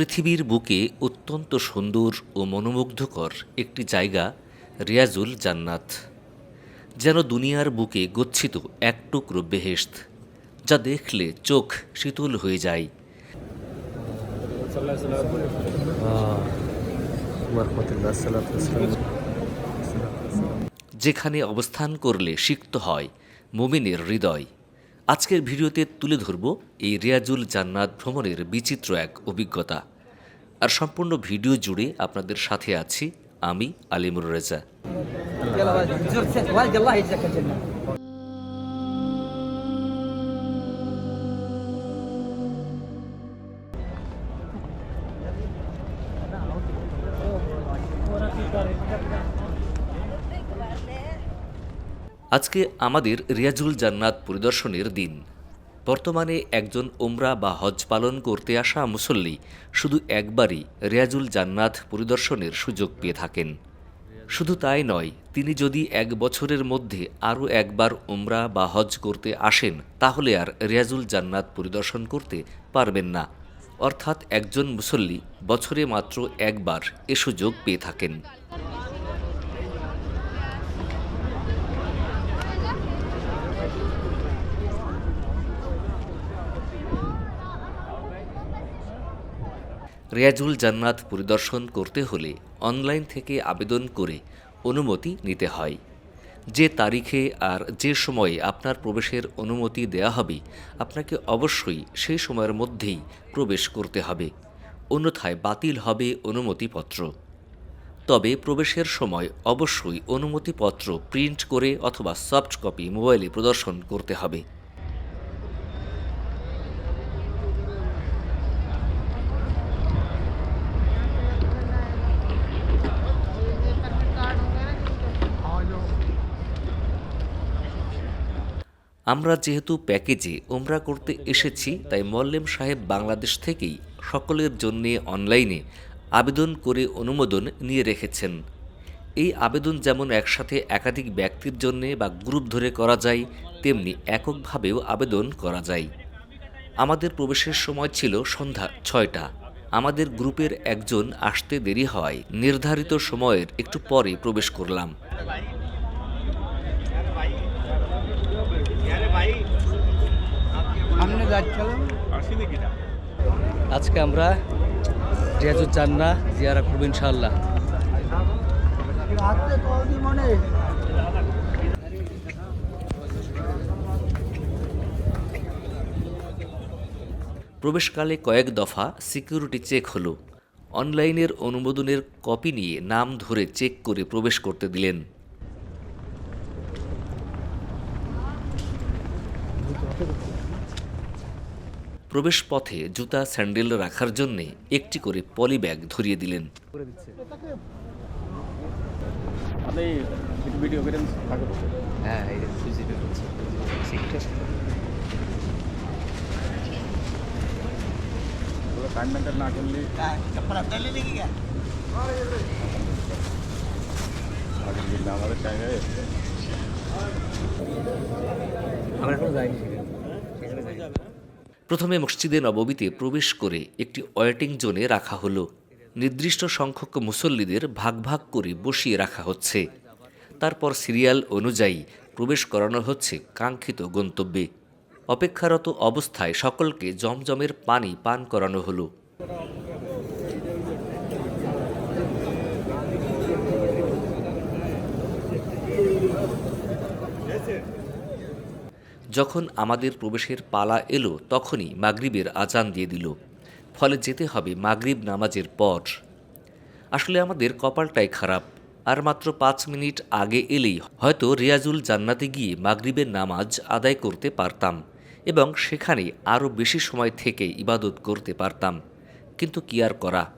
পৃথিবীর বুকে অত্যন্ত সুন্দর ও মনোমুগ্ধকর একটি জায়গা, রিয়াজুল জান্নাত, যেন দুনিয়ার বুকে গচ্ছিত এক টুকরো বেহেশত, যা দেখলে চোখ শীতল হয়ে যায়। যেখানে অবস্থান করলে সিক্ত হয় মুমিনের হৃদয়। আজকের ভিডিওতে তুলে ধরব এই রিয়াজুল জান্নাত ভ্রমণের বিচিত্র এক অভিজ্ঞতা আর সম্পূর্ণ ভিডিও জুড়ে আপনাদের সাথে আছি আমি আলিমুর রেজা Thank you. আজকে আমাদের রিয়াজুল জান্নাত পরিদর্শনের দিন। বর্তমানে একজন ওমরা বা হজ পালন করতে আসা মুসল্লি শুধু একবারই রিয়াজুল জান্নাত পরিদর্শনের সুযোগ পেয়ে থাকেন। শুধু তাই নয়, তিনি যদি এক বছরের মধ্যে আরও একবার ওমরা বা হজ করতে আসেন, তাহলে আর রিয়াজুল জান্নাত পরিদর্শন করতে পারবেন না। অর্থাৎ একজন মুসল্লি বছরে মাত্র একবার এ সুযোগ পেয়ে থাকেন। রিয়াজুল জান্নাত পরিদর্শন করতে হলে অনলাইন থেকে আবেদন করে অনুমতি নিতে হয়। যে তারিখে আর যে সময়ে আপনার প্রবেশের অনুমতি দেয়া হবে, আপনাকে অবশ্যই সেই সময়ের মধ্যেই প্রবেশ করতে হবে। অন্যথায় বাতিল হবে অনুমতিপত্র। তবে প্রবেশের সময় অবশ্যই অনুমতিপত্র প্রিন্ট করে অথবা সফট কপি মোবাইলে প্রদর্শন করতে হবে। আমরা যেহেতু প্যাকেজে ওমরা করতে এসেছি, তাই মল্লেম সাহেব বাংলাদেশ থেকেই সকলের জন্য অনলাইনে আবেদন করে অনুমোদন নিয়ে রেখেছেন। এই আবেদন যেমন একসাথে একাধিক ব্যক্তির জন্য বা গ্রুপ ধরে করা যায়, তেমনি এককভাবেও আবেদন করা যায়। আমাদের প্রবেশের সময় ছিল সন্ধ্যা ছয়টা। আমাদের গ্রুপের একজন আসতে দেরি হওয়ায় নির্ধারিত সময়ের একটু পরে প্রবেশ করলাম। যাচ্ছিলাম। আজকে আমরা রিয়াজুল জান্না জিয়ারা করব মনে প্রবেশকালে কয়েক দফা সিকিউরিটি চেক হলো। অনলাইনের অনুমোদনের কপি নিয়ে নাম ধরে চেক করে প্রবেশ করতে দিলেন। প্রবেশ পথে জুতা স্যান্ডেল রাখার জন্যে একটি করে পলি ব্যাগ ধরিয়ে দিলেন আপনি ভিডিও করেন থাকুন হ্যাঁ এই যে সুইচিটা করছে ওগুলো টাইম মেনটেন না করলে कपड़ा पहले लेके गया আগের দিন আমাদের টাইমে আমরা এখন যাইনি সেখানে সেখানে যাই প্রথমে মসজিদে নববীতে প্রবেশ করে একটি ওয়েটিং জোনে রাখা হলো। নির্দিষ্ট সংখ্যক মুসল্লিদের ভাগ ভাগ করে বসিয়ে রাখা হচ্ছে। তারপর সিরিয়াল অনুযায়ী প্রবেশ করানো হচ্ছে কাঙ্ক্ষিত গন্তব্যে। অপেক্ষারত অবস্থায় সকলকে জমজমের পানি পান করানো হলো। যখন আমাদের প্রবেশের পালা এলো, তখনই মাগরিবের আজান দিয়ে দিল। ফলে যেতে হবে মাগরিব নামাজের পর। আসলে আমাদের কপালটাই খারাপ। আর মাত্র পাঁচ মিনিট আগে এলেই হয়তো রিয়াজুল জান্নাতে গিয়ে মাগরিবের নামাজ আদায় করতে পারতাম এবং সেখানে আরও বেশি সময় থেকে ইবাদত করতে পারতাম। কিন্তু কি আর করা?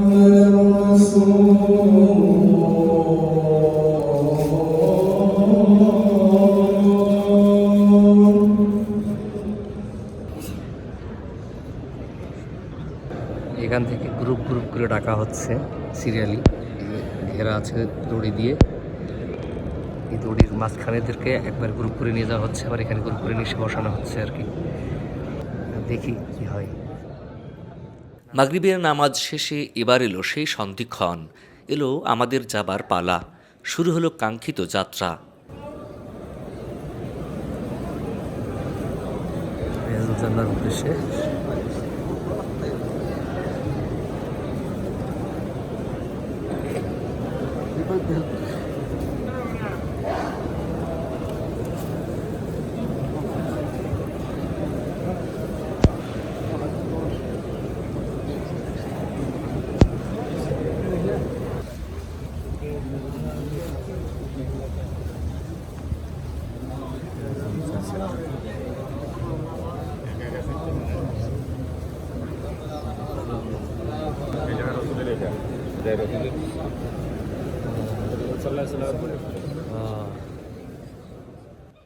ডাকা হচ্ছে সিরিয়ালি। ঘেরা আছে দড়ি দিয়ে। এই দড়ির মাঝখানেদেরকে একবার গ্রুপ করে নিয়ে যাওয়া হচ্ছে আবার এখানে গ্রুপ করে নিয়ে বসানো হচ্ছে আর কি। দেখি কি হয়। মাগরিবের নামাজ শেষে এবার এলো সেই সন্ধিক্ষণ। এলো আমাদের যাবার পালা। শুরু হলো কাঙ্ক্ষিত যাত্রা। উদ্দেশ্যে এই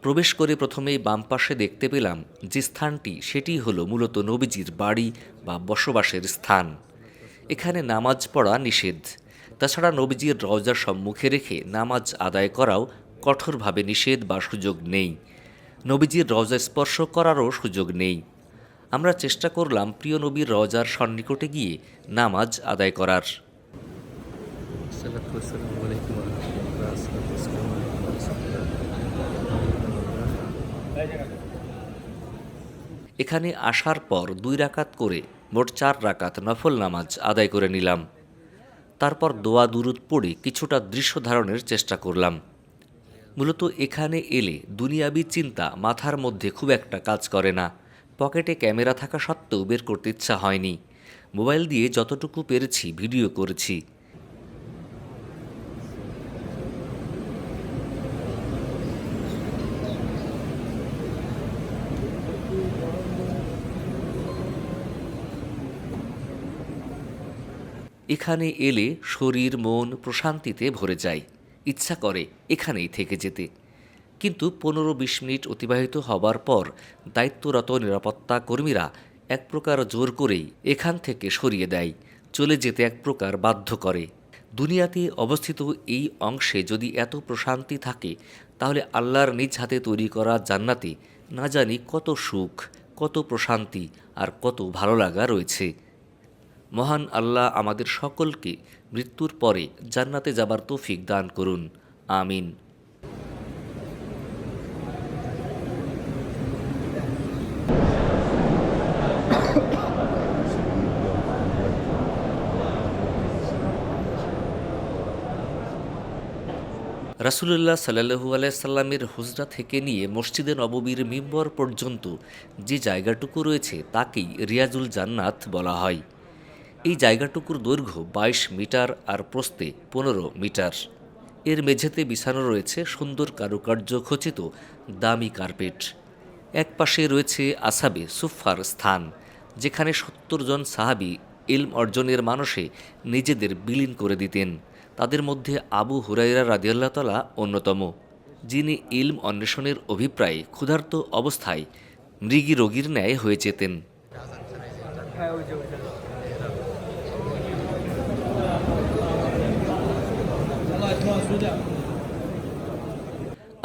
প্রবেশ করে প্রথমেই বাম পাশে দেখতে পেলাম যে স্থানটি, সেটি হলো মূলত নবীজির বাড়ি বা বসবাসের স্থান। এখানে নামাজ পড়া নিষেধ। তাছাড়া নবীজির রওজার সম্মুখে রেখে নামাজ আদায় করাও কঠোরভাবে নিষেধ বা সুযোগ নেই। নবীজির রওজা স্পর্শ করারও সুযোগ নেই। আমরা চেষ্টা করলাম প্রিয় নবীর রওজার সন্নিকটে গিয়ে নামাজ আদায় করার। এখানে আসার পর দুই রাকাত করে মোট চার রাকাত নফল নামাজ আদায় করে নিলাম। তারপর দোয়া দুরুদ পড়ে কিছুটা দৃশ্য ধারণের চেষ্টা করলাম। মূলত এখানে এলে দুনিয়াবি চিন্তা মাথার মধ্যে খুব একটা কাজ করে না। পকেটে ক্যামেরা থাকা সত্ত্বেও বের করতে ইচ্ছা হয়নি। মোবাইল দিয়ে যতটুকু পেরেছি ভিডিও করেছি। এখানে এলে শরীর, মন প্রশান্তিতে ভরে যায়। ইচ্ছা করে এখানেই থেকে যেতে। কিন্তু পনেরো বিশ মিনিট অতিবাহিত হবার পর দায়িত্বরত নিরাপত্তা কর্মীরা এক প্রকার জোর করেই এখান থেকে সরিয়ে দেয়, চলে যেতে এক প্রকার বাধ্য করে। দুনিয়াতে অবস্থিত এই অংশে যদি এত প্রশান্তি থাকে, তাহলে আল্লাহর নিজ হাতে তৈরি করা জান্নাতে না জানি কত সুখ, কত প্রশান্তি আর কত ভালো লাগা রয়েছে। মহান আল্লাহ আমাদের সকলকে মৃত্যুর পরে জান্নাতে যাবার তৌফিক দান করুন। আমিন। রাসুলুল্লাহ সাল্লাহু আলাইসাল্লামের হুজরা থেকে নিয়ে মসজিদে নববীর মিম্বর পর্যন্ত যে জায়গাটুকু রয়েছে তাকেই রিয়াজুল জান্নাত বলা হয়। এই জায়গাটুকুর দৈর্ঘ্য বাইশ মিটার আর প্রস্থে পনেরো মিটার। এর মেঝেতে বিছানো রয়েছে সুন্দর কারুকার্য খচিত দামি কার্পেট। এক পাশে রয়েছে আসাবে সুফার স্থান, যেখানে সত্তর জন সাহাবি ইলম অর্জনের মানসে নিজেদের বিলীন করে দিতেন। তাদের মধ্যে আবু হুরাইরা রাদিয়াল্লাহ তালা অন্যতম, যিনি ইলম অন্বেষণের অভিপ্রায়ে ক্ষুধার্ত অবস্থায় মৃগী রোগীর ন্যায় হয়ে যেতেন।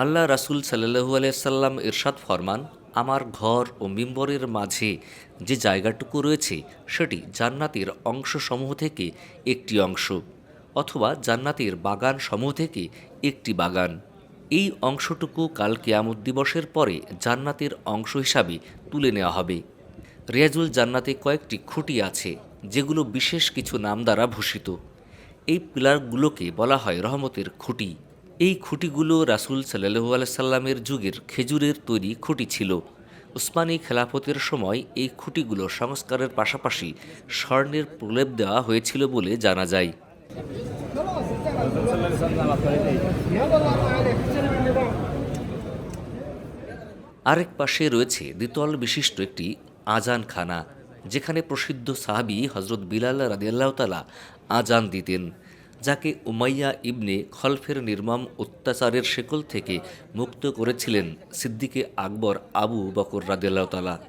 আল্লাহ রাসুল সাল্লাহু আলাইসাল্লাম ইরশাদ ফরমান, আমার ঘর ও মিম্বরের মাঝে যে জায়গাটুকু রয়েছে, সেটি জান্নাতের অংশসমূহ থেকে একটি অংশ অথবা জান্নাতের বাগান সমূহ থেকে একটি বাগান। এই অংশটুকু কাল কেয়ামত দিবসের পরে জান্নাতের অংশ হিসাবে তুলে নেওয়া হবে। রিয়াজুল জান্নাতে কয়েকটি খুঁটি আছে, যেগুলো বিশেষ কিছু নাম দ্বারা ভূষিত। এই পিলারগুলোকে বলা হয় রহমতের খুঁটি। এই খুঁটিগুলো রাসুল সাল্লু আলাইসাল্লামের যুগের খেজুরের তৈরি খুঁটি ছিল। উসমানী খেলাফতের সময় এই খুঁটিগুলো সংস্কারের পাশাপাশি স্বর্ণের প্রলেপ দেওয়া হয়েছিল বলে জানা যায়। আরেক পাশে রয়েছে দ্বিতল বিশিষ্ট একটি আজানখানা যেখানে প্রসিদ্ধ সাহাবি হজরত বিলাল রাদিয়াল্লাহ তালা আজান দিতেন যাকে উমাইয়া ইবনে খলফের নির্মম অত্যাচারের শেকল থেকে মুক্ত করেছিলেন সিদ্দিকে আকবর আবু বকর রাদিয়াল্লাহ তালা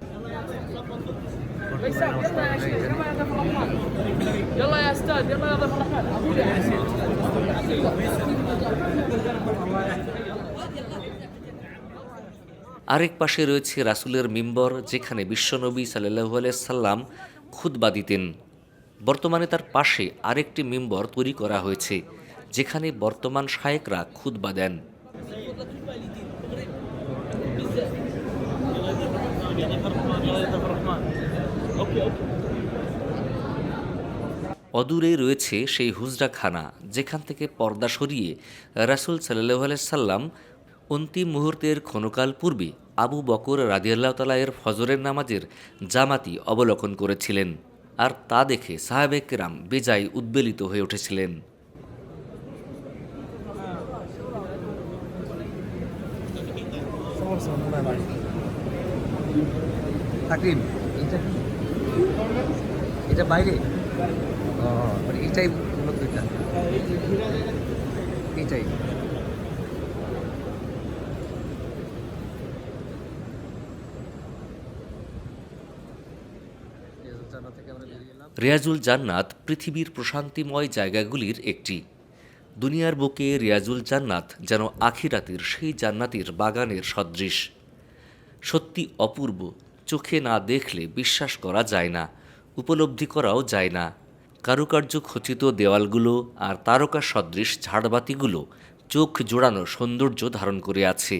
يلا আরেক পাশে রয়েছে রাসুলের মিম্বর, যেখানে বিশ্বনবী সাল্লাহু সাল্লাম খুতবা দিতেন। বর্তমানে তার পাশে আরেকটি মিম্বর তৈরি করা হয়েছে, যেখানে বর্তমান শায়েকরা খুতবা দেন। অদূরে রয়েছে সেই হুজরাখানা, যেখান থেকে পর্দা সরিয়ে রাসুল সাল্লাহ সাল্লাম অন্তিম মুহূর্তের ক্ষণকাল পূর্বে আবু বকর রাদিয়াল্লাহ তালা এর ফজরের নামাজের জামাতি অবলোকন করেছিলেন আর তা দেখে সাহাবেকেরাম বেজায় উদ্বেলিত হয়ে উঠেছিলেন। এটা বাইরে? মানে এটাই এটাই জানা থেকে আমরা বেরিয়ে এলাম রিয়াজুল জান্নাত পৃথিবীর প্রশান্তিময় জায়গাগুলির একটি। দুনিয়ার বুকে রিয়াজুল জান্নাত যেন আখিরাতের সেই জান্নাতের বাগানের সদৃশ। সত্যি অপূর্ব, চোখে না দেখলে বিশ্বাস করা যায় না, উপলব্ধি করাও যায় না। কারুকার্য খচিত দেওয়ালগুলো আর তারকা সদৃশ ঝাড়বাতিগুলো চোখ জোড়ানো সৌন্দর্য ধারণ করে আছে।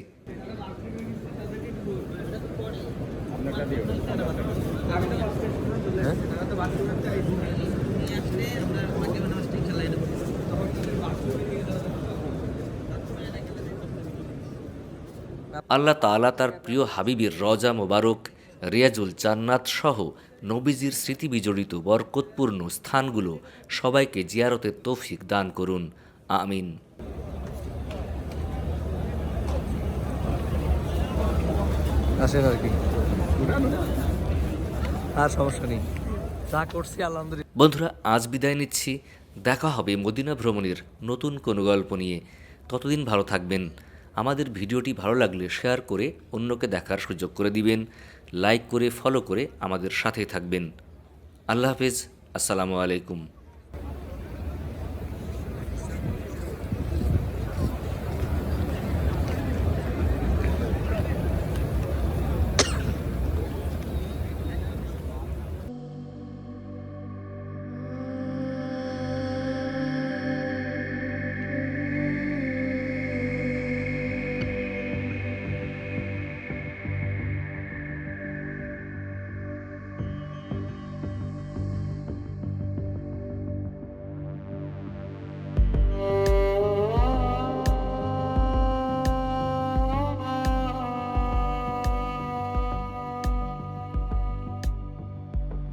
আল্লাহ তাআলা তার প্রিয় হাবিবের রজা মোবারক, রিয়াজুল জান্নাত সহ নবীজির স্মৃতি বিজড়িত বরকতপূর্ণ স্থানগুলো সবাইকে জিয়ারতের তৌফিক দান করুন। আমিন। আর কি। আর সমস্যা নেই। যা করছি, আলহামদুলিল্লাহ। বন্ধুরা, আজ বিদায় নিচ্ছি। দেখা হবে মদিনা ভ্রমণের নতুন কোনো গল্প নিয়ে। ততদিন ভালো থাকবেন। আমাদের ভিডিওটি ভালো লাগলে শেয়ার করে অন্যকে দেখার সুযোগ করে দিবেন। লাইক করে, ফলো করে আমাদের সাথে থাকবেন। আল্লাহ হাফেজ। আসসালামু আলাইকুম।